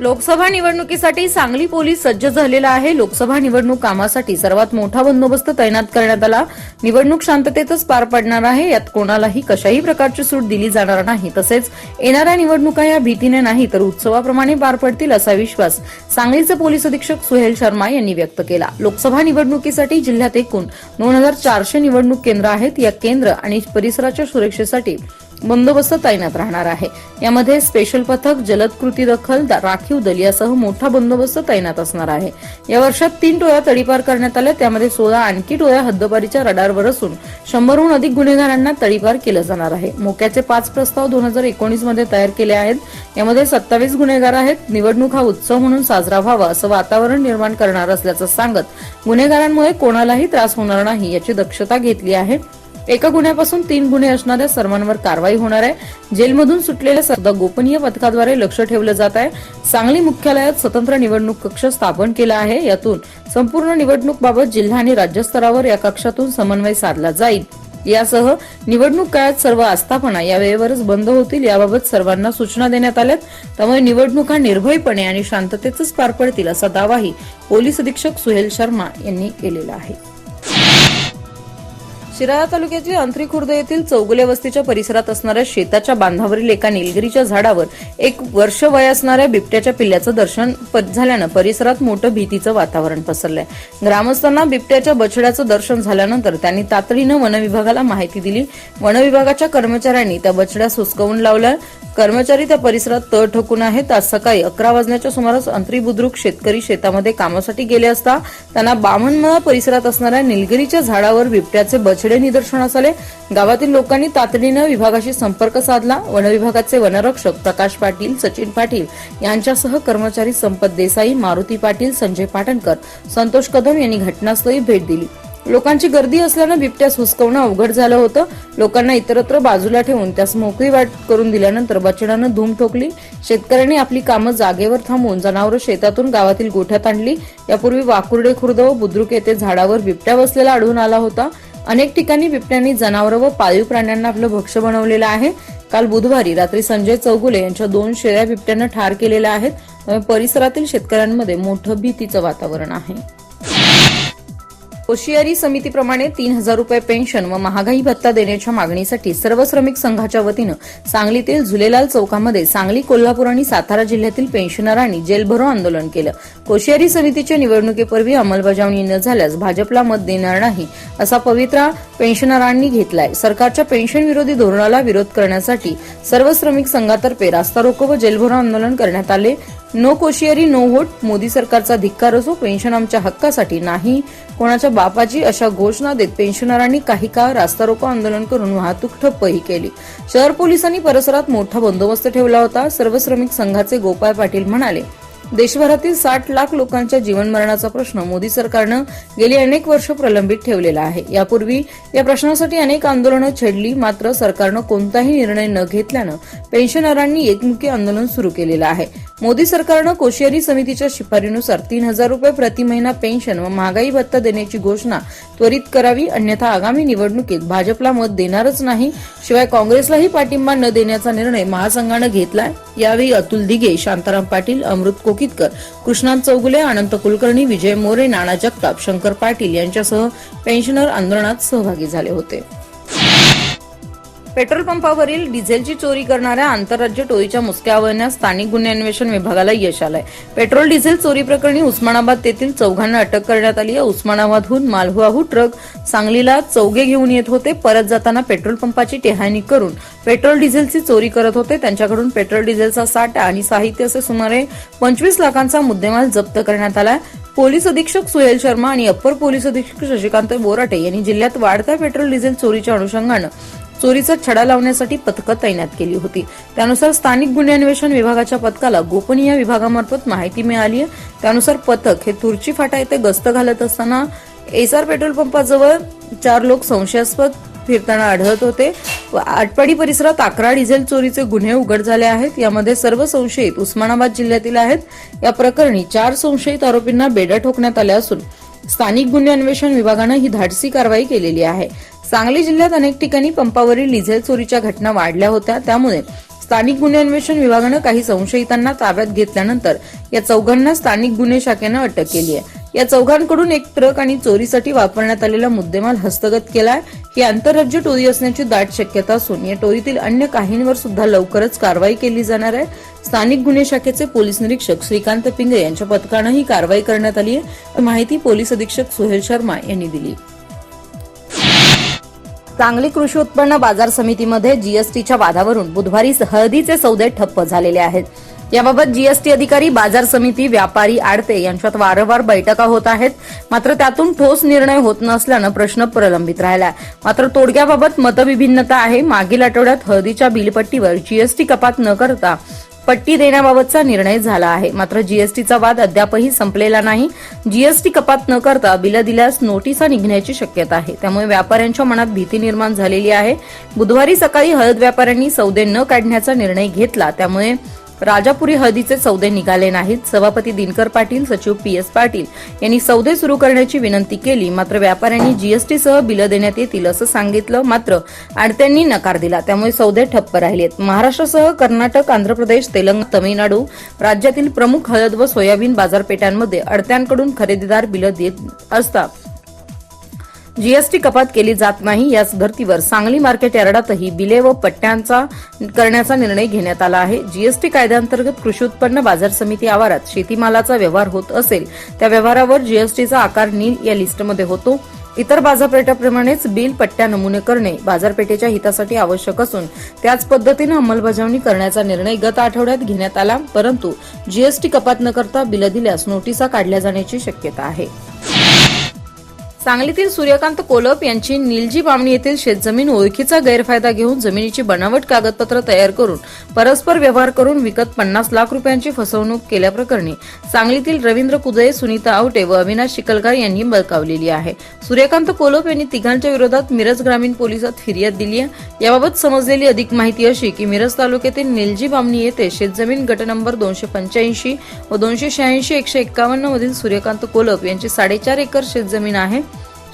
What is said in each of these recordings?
लोकसभा निवडणुकीसाठी सांगली पोलीस सज्ज झालेला आहे. लोकसभा निवडणूक कामासाठी सर्वात मोठा बंदोबस्त तैनात करण्यात आला. निवडणूक शांततेतच पार पडणार आहे. यात कोणालाही कशाही प्रकारची सूट दिली जाणार नाही. तसेच येणाऱ्या निवडणुका या भीतीने नाही तर उत्सवाप्रमाणे पार पडतील असा विश्वास सांगलीचे पोलीस अधीक्षक सुहेल शर्मा यांनी व्यक्त केला. लोकसभा निवडणुकीसाठी जिल्ह्यात एकूण दोन हजार चारशे निवडणूक केंद्र आहेत. या केंद्र आणि परिसराच्या सुरक्षेसाठी बंदोबस्त तैनात राहणार आहे. यामध्ये स्पेशल पथक जलद कृती दखल राखीव दलियासह मोठा बंदोबस्त तैनात असणार आहे. या वर्षात तीन टोळ्या तडीपार करण्यात आल्या. त्यामध्ये सोळा आणखी टोळ्या हद्दपारीच्या रडारवर असून शंभरहून अधिक गुन्हेगारांना तडीपार केलं जाणार आहे. मोक्याचे पाच प्रस्ताव दोन हजार एकोणीसमध्ये तयार केले आहेत. यामध्ये सत्तावीस गुन्हेगार आहेत. निवडणूक हा उत्सव म्हणून साजरा व्हावा असं वातावरण निर्माण करणार असल्याचं सांगत गुन्हेगारांमुळे कोणालाही त्रास होणार नाही याची दक्षता घेतली आहे. एका गुन्ह्यापासून तीन गुन्हे असणाऱ्या सर्वांवर कारवाई होणार आहे. जेलमधून सुटलेल्या सध्या गोपनीय पथकाद्वारे लक्ष ठेवलं जात आहे. सांगली मुख्यालयात स्वतंत्र निवडणूक कक्ष स्थापन केला आहे. यातून संपूर्ण निवडणूक बाबत जिल्हा आणि राज्यस्तरावर या कक्षातून समन्वय साधला जाईल. यासह निवडणूक काळात सर्व आस्थापना या वेळेवरच बंद होतील याबाबत सर्वांना सूचना देण्यात आल्यात. त्यामुळे निवडणुका निर्भयपणे आणि शांततेतच पार पडतील असा दावाही पोलीस अधीक्षक सुहेल शर्मा यांनी केलेला आहे. शिराळा तालुक्यातील अंतरी खुर्द येथील चौगुले वस्तीच्या परिसरात असणाऱ्या शेताच्या बांधावरील एका निलगिरीच्या झाडावर एक वर्ष वय असणाऱ्या बिबट्याच्या पिल्ल्याचं दर्शन झाल्यानं परिसरात मोठं भीतीचं वातावरण पसरलंय. ग्रामस्थांना बिबट्याच्या बछड्याचं दर्शन झाल्यानंतर त्यांनी तातडीनं वनविभागाला माहिती दिली. वनविभागाच्या कर्मचाऱ्यांनी त्या बछड्या सुसकवून लावल्या. कर्मचारी त्या परिसरात तळ ठोकून आहेत. आज सकाळी अकरा वाजण्याच्या सुमारास अंतरी बुद्रुक शेतकरी शेतामध्ये कामासाठी गेले असता त्यांना बामणमळा परिसरात असणाऱ्या निलगिरीच्या झाडावर बिबट्याचे बछडे निदर्शनास आले. गावातील लोकांनी तातडीनं विभागाशी संपर्क साधला. वनविभागाचे वनरक्षक प्रकाश पाटील सचिन पाटील यांच्यासह कर्मचारी संपत देसाई मारुती पाटील संजय पाटणकर संतोष कदम यांनी घटनास्थळी भेट दिली. लोकांची गर्दी असल्यानं बिबट्यास हुसकवणं अवघड झालं होतं. लोकांना इतरत्र बाजूला ठेवून त्यास मोकळी वाट करून दिल्यानंतर बछड्यानं धूम ठोकली. शेतकऱ्यांनी आपली कामं जागेवर थांबवून जनावरं शेतातून गावातील गोठ्यात आणली. यापूर्वी वाकुर्डे खुर्द व बुद्रुक येथे झाडावर बिबट्या बसलेला आढळून आला होता. अनेक ठिकाणी बिबट्यांनी जनावरं व पाळीव प्राण्यांना आपलं भक्ष बनवलेलं आहे. काल बुधवारी रात्री संजय चौगुले यांच्या दोन शेळ्या बिबट्यानं ठार केलेल्या आहेत. परिसरातील शेतकऱ्यांमध्ये मोठं भीतीचं वातावरण आहे. होशियारी समितीप्रमाणे तीन हजार रुपये पेन्शन व महागाई भत्ता देण्याच्या मागणीसाठी सर्व श्रमिक संघाच्या वतीनं सांगलीतील झुलेलाल चौकामध्ये सांगली कोल्हापूर आणि सातारा जिल्ह्यातील पेन्शनरांनी जेलभरो आंदोलन केलं. कोशियारी समितीच्या निवडणुकीपूर्वी अंमलबजावणी न झाल्यास भाजपला मत देणार नाही असा पवित्रा पेन्शनरांनी घेतलाय. सरकारच्या पेन्शन विरोधी धोरणाला विरोध करण्यासाठी सर्व श्रमिक संघातर्फे रास्ता रोको व जेलभरो आंदोलन करण्यात आले. No Koshyari no vote Modi सरकारचा धिक्कार असो पेन्शन आमच्या हक्कासाठी नाही कोणाच्या बापाची अशा घोषणा देत पेन्शनरांनी काही काळ रास्ता रोको आंदोलन करून वाहतूक ठप्पही केली. शहर पोलिसांनी परिसरात मोठा बंदोबस्त ठेवला होता. सर्व श्रमिक संघाचे गोपाळ पाटील म्हणाले देशभरातील साठ लाख लोकांच्या जीवनमरणाचा प्रश्न मोदी सरकारनं गेली अनेक वर्ष प्रलंबित ठेवलेला आहे. यापूर्वी या प्रश्नासाठी अनेक आंदोलनं छेडली मात्र सरकारनं कोणताही निर्णय न घेतल्यानं पेन्शनरांनी एकमुखी आंदोलन सुरू केलेलं आहे. मोदी सरकारनं कोश्यारी समितीच्या शिफारीनुसार तीन हजार रुपये प्रति महिना पेन्शन व महागाई भत्ता देण्याची घोषणा त्वरित करावी अन्यथा आगामी निवडणुकीत भाजपला मत देणारच नाही शिवाय काँग्रेसलाही पाठिंबा न देण्याचा निर्णय महासंघानं घेतलाय. यावेळी अतुल दिघे शांताराम पाटील अमृत कोकितकर कृष्णात चौगुले अनंत कुलकर्णी विजय मोरे नाना जगताप शंकर पाटील यांच्यासह पेन्शनर आंदोलनात सहभागी झाले होते. पेट्रोल पंपावरील डिझेलची चोरी करणाऱ्या आंतरराज्य टोळीच्या मुसक्या आवळण्यास स्थानिक गुन्हे अन्वेषण विभागाला यश आलंय. पेट्रोल डिझेल चोरी प्रकरणी उस्मानाबाद येथील चौघांना अटक करण्यात आली आहे. उस्मानाबादहून मालहुआहू ट्रक सांगलीला चौघे घेऊन येत होते. परत जाताना पेट्रोल पंपाची टेहाणी करून पेट्रोल डिझेलची चोरी करत होते. त्यांच्याकडून पेट्रोल डिझेलचा साठा आणि साहित्य असे सुमारे पंचवीस लाखांचा मुद्देमाल जप्त करण्यात आलाय. पोलीस अधीक्षक सुहेल शर्मा आणि अप्पर पोलीस अधीक्षक शशिकांत बोराटे यांनी जिल्ह्यात वाढत्या पेट्रोल डिझेल चोरीच्या अनुषंगानं चोरीचा छडा लावण्यासाठी पथकं तैनात केली होती. त्यानुसार स्थानिक गुन्हे अन्वेषण विभागाच्या पथकाला गोपनीय विभागामार्फत माहिती मिळाली आहे त्यानुसार पथक हे तुर्ची फाटा येथे गस्त घालत असताना एसआर पेट्रोल पंपाजवळ चार लोक संशयास्पद फिरताना आढळत होते. आटपाडी परिसरात अकरा डिझेल चोरीचे गुन्हे उघड झाले आहेत. यामध्ये सर्व संशयित उस्मानाबाद जिल्ह्यातील आहेत. या प्रकरणी चार संशयित आरोपींना बेड्या ठोकण्यात आल्या असून स्थानिक गुन्हे अन्वेषण विभागानं ही धाडसी कारवाई केलेली आहे. सांगली जिल्ह्यात अनेक ठिकाणी पंपावरील डिझेल चोरीच्या घटना वाढल्या होत्या. त्यामुळे स्थानिक गुन्हे अन्वेषण विभागानं काही संशयितांना ताब्यात घेतल्यानंतर या चौघांना स्थानिक गुन्हे शाखेनं अटक केली आहे. या चौघांकडून एक ट्रक आणि चोरीसाठी वापरण्यात आलेला मुद्देमाल हस्तगत केलाय. ही आंतरराज्य टोळी असण्याची दाट शक्यता असून या टोळीतील अन्य काहींवर सुद्धा लवकरच कारवाई केली जाणार आहे. स्थानिक गुन्हे शाखेचे पोलीस निरीक्षक श्रीकांत पिंगे यांच्या पथकानं ही कारवाई करण्यात आली आहे. माहिती पोलीस अधीक्षक सुहेल शर्मा यांनी दिली. सांगली कृषी उत्पन्न बाजार समितीमध्ये जीएसटीच्या वादावरून बुधवारी हळदीचे सौदे ठप्प झालेले आहेत. याबाबत जीएसटी अधिकारी बाजार समिती व्यापारी आडते यांच्यात वारंवार बैठका होत आहेत. मात्र त्यातून ठोस निर्णय होत नसल्यानं प्रश्न प्रलंबित राहिला मात्र तोडग्याबाबत मतविभिन्नता आहे. मागील आठवड्यात हळदीच्या बिलपट्टीवर जीएसटी कपात न करता पट्टी देण्याबाबतचा निर्णय झाला आहे. मात्र जीएसटीचा वाद अद्यापही संपलेला नाही. जीएसटी कपात न करता बिलं दिल्यास नोटिसा निघण्याची शक्यता आहे. त्यामुळे व्यापाऱ्यांच्या मनात भीती निर्माण झालेली आहे. बुधवारी सकाळी हळद व्यापाऱ्यांनी सौदे न काढण्याचा निर्णय घेतला. त्यामुळे राजापुरी हळदीचे सौदे निघाले नाहीत. सभापती दिनकर पाटील सचिव पी एस पाटील यांनी सौदे सुरू करण्याची विनंती केली. मात्र व्यापाऱ्यांनी जीएसटीसह बिलं देण्यात येतील असं सांगितलं. मात्र आडत्यांनी नकार दिला. त्यामुळे सौदे ठप्प राहिलेत. महाराष्ट्रासह कर्नाटक आंध्र प्रदेश तेलंगणा तमिळनाडू राज्यातील प्रमुख हळद व सोयाबीन बाजारपेठांमध्ये अडत्यांकडून खरेदीदार बिलं देत असता जीएसटी कपात केली जात नाही याच धर्तीवर सांगली मार्केट यार्डातही बिले व पट्ट्यांचा करण्याचा निर्णय घेण्यात आला आहे. जीएसटी कायद्याअंतर्गत कृषी उत्पन्न बाजार समिती आवारात शेतीमालाचा व्यवहार होत असेल त्या व्यवहारावर जीएसटीचा आकार नील या लिस्टमध्ये होतो. इतर बाजारपेठाप्रमाणेच बिल पट्ट्या नमुने करणे बाजारपेठेच्या हितासाठी आवश्यक असून त्याच पद्धतीनं अंमलबजावणी करण्याचा निर्णय गत आठवड्यात घेण्यात आला परंतु जीएसटी कपात न करता बिलं दिल्यास नोटिसा काढल्या जाण्याची शक्यता आहे. सांगलीतील सूर्यकांत कोलप यांची निलजी बामणी येथील शेतजमीन ओळखीचा गैरफायदा घेऊन जमिनीची बनावट कागदपत्र तयार करून परस्पर व्यवहार करून विकत पन्नास लाख रुपयांची फसवणूक केल्याप्रकरणी सांगलीतील रवींद्र कुदळे सुनीता आवटे व अविनाश शिकलकर यांनी बळकावलेली आहे. सूर्यकांत कोलप यांनी तिघांच्या विरोधात मिरज ग्रामीण पोलिसात फिर्याद दिली आहे. याबाबत समजलेली अधिक माहिती अशी की मिरज तालुक्यातील निलजी बामणी येथे शेतजमीन गट नंबर दोनशे पंच्याऐंशी व दोनशे शहाऐंशी एकशे एक्कावन्न मधील सूर्यकांत कोलप यांची साडेचार एकर शेतजमीन आहे.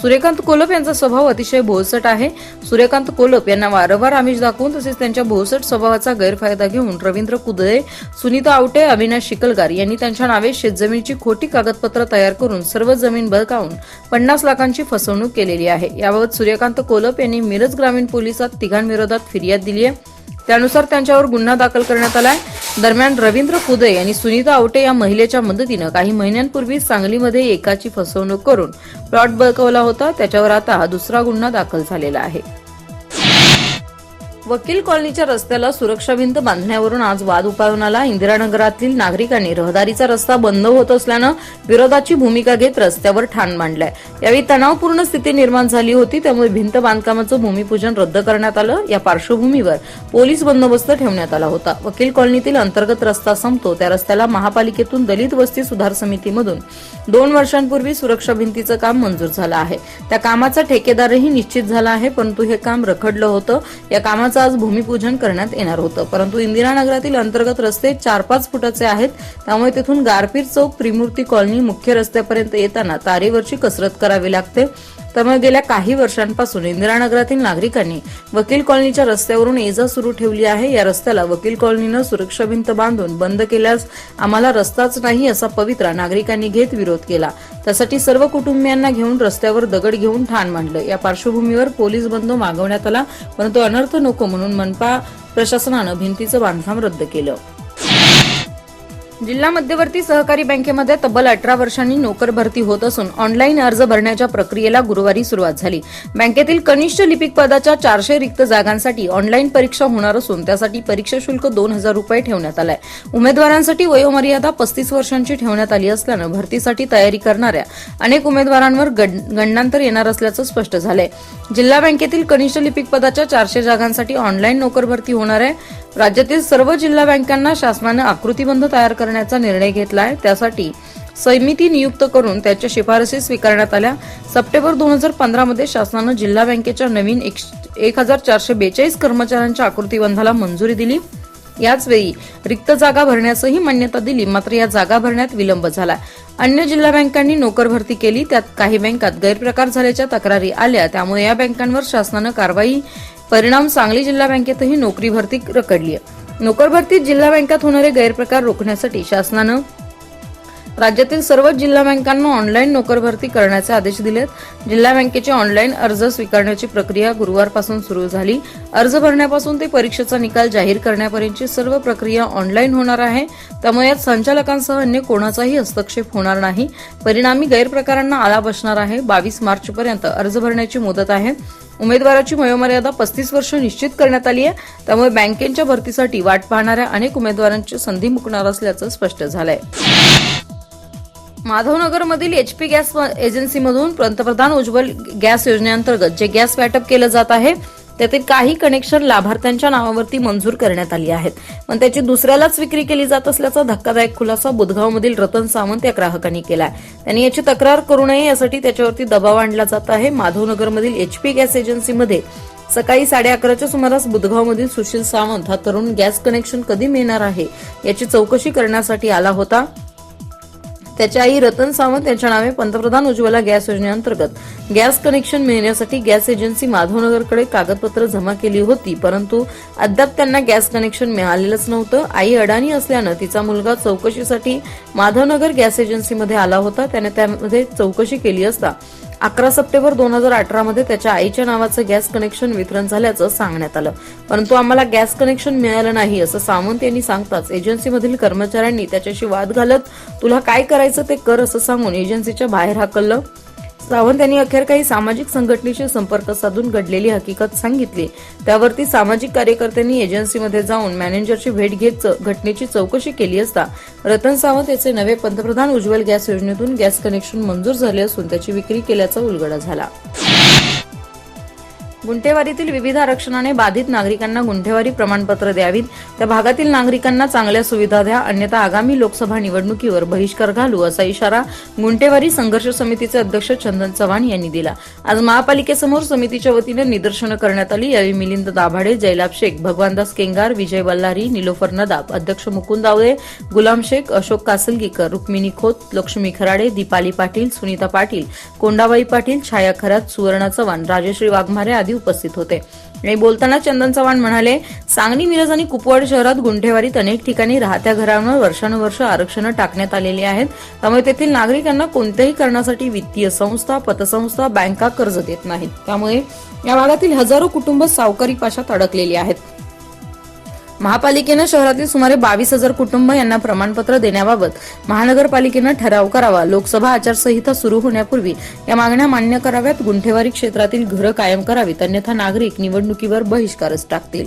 सूर्यकांत कोलप यांचा स्वभाव अतिशय भोळसट आहे. सूर्यकांत कोलप यांना वारंवार आमिष दाखवून तसेच त्यांच्या भोळसट स्वभावाचा गैरफायदा घेऊन रवींद्र कुदळे सुनीता आवटे अविनाश शिकलगार यांनी त्यांच्या नावे शेतजमिनीची खोटी कागदपत्र तयार करून सर्व जमीन बळकावून पन्नास लाखांची फसवणूक केलेली आहे. याबाबत सूर्यकांत कोलप यांनी मिरज ग्रामीण पोलिसात तिघांविरोधात फिर्याद दिली आहे त्यानुसार त्यांच्यावर गुन्हा दाखल करण्यात आला आहे दरम्यान रवींद्र कुदय यांनी सुनीता आवटे या महिलेच्या मदतीनं काही महिन्यांपूर्वी सांगलीमध्ये एकाची फसवणूक करून प्लॉट बळकवला होता. त्याच्यावर आता हा दुसरा गुन्हा दाखल झालेला आहे. वकील कॉलनीच्या रस्त्याला सुरक्षा भिंत बांधण्यावरून आज वाद उपाळून आला. इंदिरानगरातील नागरिकांनी रहदारीचा रस्ता बंद होत असल्यानं विरोधाची भूमिका घेत रस्त्यावर ठाण मांडलाय. यावेळी तणावपूर्ण स्थिती निर्माण झाली होती त्यामुळे भिंत बांधकामाचं भूमिपूजन रद्द करण्यात आलं. या पार्श्वभूमीवर पोलीस बंदोबस्त ठेवण्यात आला होता. वकील कॉलनीतील अंतर्गत रस्ता संपतो त्या रस्त्याला महापालिकेतून दलित वस्ती सुधार समितीमधून दोन वर्षांपूर्वी सुरक्षा भिंतीचं काम मंजूर झालं आहे. त्या कामाचा ठेकेदारही निश्चित झाला आहे परंतु हे काम रखडलं होतं. या कामाचं आज भूमिपूजन करण्यात येणार होतं. परंतु इंदिरानगरातील अंतर्गत रस्ते चार पाच फुटाचे आहेत. त्यामुळे तेथून गारपीर चौक त्रिमूर्ती कॉलनी मुख्य रस्त्यापर्यंत येताना तारेवरची कसरत करावी लागते. त्यामुळे गेल्या काही वर्षांपासून इंदिरानगरातील नागरिकांनी वकील कॉलनीच्या रस्त्यावरून ये जा सुरू ठेवली आहे. या रस्त्याला वकील कॉलनीनं सुरक्षा भिंत बांधून बंद केल्यास आम्हाला रस्ताच नाही असा पवित्रा नागरिकांनी घेत विरोध केला. त्यासाठी सर्व कुटुंबियांना घेऊन रस्त्यावर दगड घेऊन ठाण मांडलं. या पार्श्वभूमीवर पोलीस बंद मागवण्यात आला परंतु अनर्थ नको म्हणून मनपा प्रशासनानं भिंतीचं बांधकाम रद्द केलं. जिल्हा मध्यवर्ती सहकारी बँकेमध्ये तब्बल अठरा वर्षांनी नोकर भरती होत असून ऑनलाईन अर्ज भरण्याच्या प्रक्रियेला गुरुवारी सुरुवात झाली. बँकेतील कनिष्ठ लिपिक पदाच्या चारशे रिक्त जागांसाठी ऑनलाईन परीक्षा होणार असून त्यासाठी परीक्षा शुल्क दोन हजार रुपये ठेवण्यात आलाय. उमेदवारांसाठी वयोमर्यादा पस्तीस वर्षांची ठेवण्यात आली असल्यानं भरतीसाठी तयारी करणाऱ्या अनेक उमेदवारांवर गण- गणनांतर येणार असल्याचं स्पष्ट झालंय. जिल्हा बँकेतील कनिष्ठ लिपिक पदाच्या चारशे जागांसाठी ऑनलाईन नोकर भरती होणार आहे. राज्यातील सर्व जिल्हा बँकांना शासनानं आकृतीबंध तयार करण्याचा निर्णय घेतलाय. त्यासाठी समिती नियुक्त करून त्याच्या शिफारसी स्वीकारण्यात आल्या. सप्टेंबर दोन हजार पंधरामध्ये शासनानं जिल्हा बँकेच्या नवीन एक हजार चारशे बेचाळीस कर्मचाऱ्यांच्या आकृतीबंधाला मंजुरी दिली. याचवेळी रिक्त जागा भरण्यासही मान्यता दिली मात्र या जागा भरण्यात विलंब झाला. अन्य जिल्हा बँकांनी नोकर भरती केली त्यात काही बँकात गैरप्रकार झाल्याच्या तक्रारी आल्या. त्यामुळे या बँकांवर शासनानं कारवाई परिणाम सांगली जिल्हा बँकेतही नोकरी भरती रकडली आहे नोकर भरतीत जिल्हा बँकात होणारे गैरप्रकार रोखण्यासाठी शासनानं राज्यातील सर्व जिल्हा बँकांना ऑनलाईन नोकर भरती करण्याचे आदेश दिलेत. जिल्हा बँकेचे ऑनलाईन अर्ज स्वीकारण्याची प्रक्रिया गुरुवारपासून सुरू झाली. अर्ज भरण्यापासून ते परीक्षेचा निकाल जाहीर करण्यापर्यंतची सर्व प्रक्रिया ऑनलाईन होणार आहे. त्यामुळे यात संचालकांसह अन्य कोणाचाही हस्तक्षेप होणार नाही. परिणामी गैरप्रकारांना आळा बसणार आहे. बावीस मार्चपर्यंत अर्ज भरण्याची मुदत आहे. उमेदवाराची वयोमर्यादा पस्तीस वर्ष निश्चित करण्यात आली आहे. त्यामुळे बँकेच्या भरतीसाठी वाट पाहणाऱ्या अनेक उमेदवारांची संधी मुकणार असल्याचं स्पष्ट झालंय. माधवनगरमधील एच पी गॅस एजन्सीमधून पंतप्रधान उज्ज्वल गॅस योजनेअंतर्गत जे गॅस वाटप केलं जात आहे त्यातील काही कनेक्शन लाभार्थ्यांच्या नावावरती मंजूर करण्यात आली आहेत. पण त्याची दुसऱ्यालाच विक्री केली जात असल्याचा धक्कादायक खुलासा बुधगावमधील रतन सावंत या ग्राहकांनी केला त्यांनी याची तक्रार करू नये यासाठी त्याच्यावरती दबाव आणला जात आहे. माधवनगरमधील एचपी गॅस एजन्सीमध्ये सकाळी साडे अकराच्या सुमारास बुधगावमधील सुशील सावंत हा तरुण गॅस कनेक्शन कधी मिळणार आहे याची चौकशी करण्यासाठी आला होता. त्याच्या आई रतन सावंत यांच्या नावे पंतप्रधान उज्ज्वला गॅस योजनेअंतर्गत. गॅस कनेक्शन मिळण्यासाठी गॅस एजन्सी माधवनगरकडे कागदपत्र जमा केली होती परंतु अद्याप त्यांना गॅस कनेक्शन मिळालेलंच नव्हतं. आई अडाणी असल्यानं तिचा मुलगा चौकशीसाठी माधवनगर गॅस एजन्सीमध्ये आला होता त्याने त्यामध्ये चौकशी केली असता. अकरा सप्टेंबर दोन हजार अठरा मध्ये त्याच्या आईच्या नावाचं गॅस कनेक्शन वितरण झाल्याचं सांगण्यात आलं. परंतु आम्हाला गॅस कनेक्शन मिळालं नाही असं सावंत यांनी सांगताच एजन्सीमधील कर्मचाऱ्यांनी त्याच्याशी वाद घालत तुला काय करायचं ते कर असं सांगून एजन्सीच्या बाहेर हाकललं. सावंत यांनी अखेर काही सामाजिक संघटनेशी संपर्क साधून घडलेली हकीकत सांगितली. त्यावरती सामाजिक कार्यकर्त्यांनी एजन्सीमध्ये जाऊन मॅनेजरची भेट घेत च- घटनेची चौकशी केली असता रतन सावंत याचे नवे पंतप्रधान उज्ज्वल गॅस योजनेतून गॅस कनेक्शन मंजूर झाले असून त्याची विक्री केल्याचा उलगडा झाला. गुंठेवारीतील विविध आरक्षणाने बाधित नागरिकांना गुंठेवारी प्रमाणपत्र द्यावीत. त्या भागातील नागरिकांना चांगल्या सुविधा द्या अन्यथा आगामी लोकसभा निवडणुकीवर बहिष्कार घालू असा इशारा गुंठेवारी संघर्ष समितीचे अध्यक्ष चंदन चव्हाण यांनी दिला. आज महापालिकेसमोर समितीच्या वतीने निदर्शनं करण्यात आली. यावेळी मिलिंद दाभाडे जयलाभ शेख भगवानदास केंगार विजय बल्लारी निलोफर नदाब अध्यक्ष मुकुंद आवळे गुलाम शेख अशोक कासलगीकर रुक्मिणी खोत लक्ष्मी खराडे दीपाली पाटील सुनीता पाटील कोंडाबाई पाटील छाया खरात सुवर्णा चव्हाण राजश्री वाघमारे आदी उपस्थित होते. आणि बोलताना चंदन चव्हाण म्हणाले सांगली मिरज आणि कुपवाड शहरात गुंठेवारीत अनेक ठिकाणी राहत्या घरांवर वर्षानुवर्ष आरक्षणं टाकण्यात आलेली आहेत. त्यामुळे तेथील नागरिकांना कोणत्याही कारणासाठी वित्तीय संस्था पतसंस्था बँका कर्ज देत नाहीत. त्यामुळे या भागातील हजारो कुटुंब सावकारी पाशात अडकलेली आहेत. महापालिकेनं शहरातील सुमारे बावीस हजार कुटुंब यांना प्रमाणपत्र देण्याबाबत महानगरपालिकेनं ठराव करावा. लोकसभा आचारसंहिता सुरू होण्यापूर्वी या मागण्या मान्य कराव्यात. गुंठेवारी क्षेत्रातील घरं कायम करावीत. अन्यथा नागरिक निवडणुकीवर बहिष्कारच टाकतील.